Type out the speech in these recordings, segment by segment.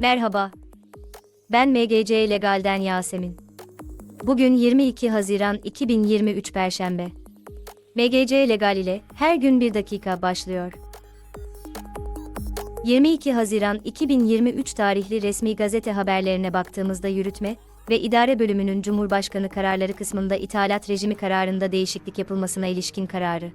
Merhaba. Ben MGC Legal'den Yasemin. Bugün 22 Haziran 2023 Perşembe. MGC Legal ile her gün bir dakika başlıyor. 22 Haziran 2023 tarihli resmi gazete haberlerine baktığımızda yürütme ve idare bölümünün Cumhurbaşkanı kararları kısmında ithalat rejimi kararında değişiklik yapılmasına ilişkin kararı.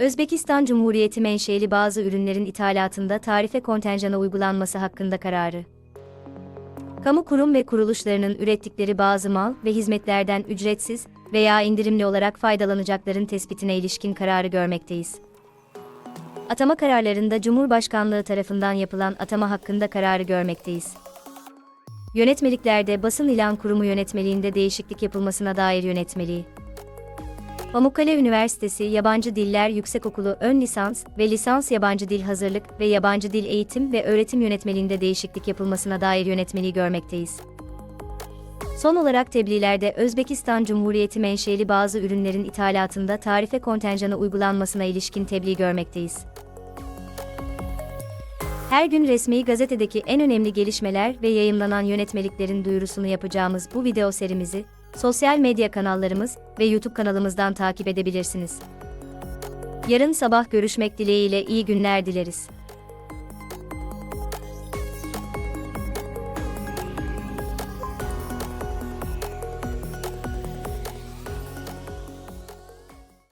Özbekistan Cumhuriyeti menşeli bazı ürünlerin ithalatında tarife kontenjanı uygulanması hakkında kararı. Kamu kurum ve kuruluşlarının ürettikleri bazı mal ve hizmetlerden ücretsiz veya indirimli olarak faydalanacakların tespitine ilişkin kararı görmekteyiz. Atama kararlarında Cumhurbaşkanlığı tarafından yapılan atama hakkında kararı görmekteyiz. Yönetmeliklerde basın ilan kurumu yönetmeliğinde değişiklik yapılmasına dair yönetmeliği. Pamukkale Üniversitesi Yabancı Diller Yüksekokulu Ön Lisans ve Lisans Yabancı Dil Hazırlık ve Yabancı Dil Eğitim ve Öğretim Yönetmeliğinde değişiklik yapılmasına dair yönetmeliği görmekteyiz. Son olarak tebliğlerde Özbekistan Cumhuriyeti menşeli bazı ürünlerin ithalatında tarife kontenjanı uygulanmasına ilişkin tebliğ görmekteyiz. Her gün resmi gazetedeki en önemli gelişmeler ve yayımlanan yönetmeliklerin duyurusunu yapacağımız bu video serimizi sosyal medya kanallarımız ve YouTube kanalımızdan takip edebilirsiniz. Yarın sabah görüşmek dileğiyle iyi günler dileriz.